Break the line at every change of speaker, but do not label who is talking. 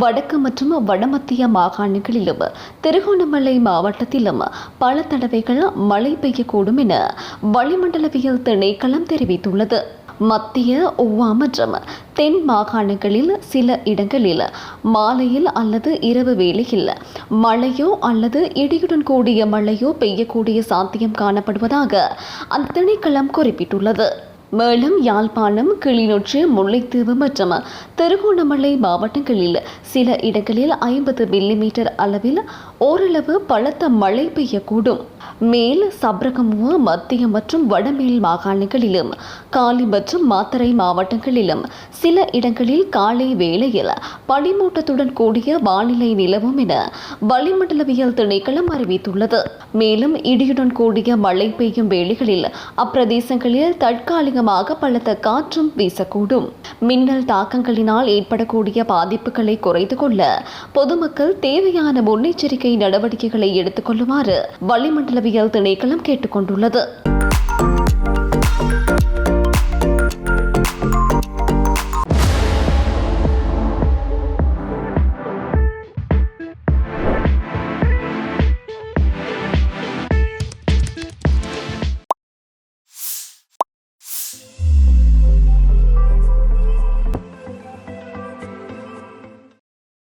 வடக்கு மற்றும் வடமத்திய மாகாணங்களிலும் திருகோணமலை மாவட்டத்திலும் பல தடவைகள் மழை பெய்யக்கூடும் என வளிமண்டலவியல் திணைக்களம் தெரிவித்துள்ளது. மத்திய ஒவ்வா மற்றும் தென் மாகாணங்களில் சில இடங்களில் மாலையில் அல்லது இரவு வேளையில் மழையோ அல்லது இடியுடன் கூடிய மழையோ பெய்யக்கூடிய சாத்தியம் காணப்படுவதாக அந்த திணைக்களம் குறிப்பிட்டுள்ளது. மேலும் யாழ்ப்பாணம் கிளிநொச்சி முல்லைத்தீவு மற்றும் திருகோணமலை மாவட்டங்களில் சில இடங்களில் ஐம்பது மில்லிமீட்டர் அளவில் ஓரளவு பலத்த மழை பெய்யக்கூடும். மேல் சப்ரகமுவ மத்திய மற்றும் வடமேல் மாகாணங்களிலும் காலி மற்றும் மாத்தரை மாவட்டங்களிலும். சில இடங்களில் காலை வேளையில் பனிமூட்டத்துடன் கூடிய வானிலை நிலவும் என வளிமண்டலவியல் திணைக்களம் அறிவித்துள்ளது. மேலும் இடியுடன் கூடிய மழை பெய்யும் வேளைகளில் அப்பிரதேசங்களில் தற்காலிகமாக பலத்த காற்றும் வீசக்கூடும். மின்னல் தாக்கங்களினால் ஏற்படக்கூடிய பாதிப்புகளை குறைத்து கொள்ள பொதுமக்கள் தேவையான முன்னெச்சரிக்கை நடவடிக்கைகளை எடுத்துக் கொள்ளுமாறு வளிமண்டல வளிமண்டலவியல் திணைக்களம் கேட்டுக்கொண்டுள்ளது.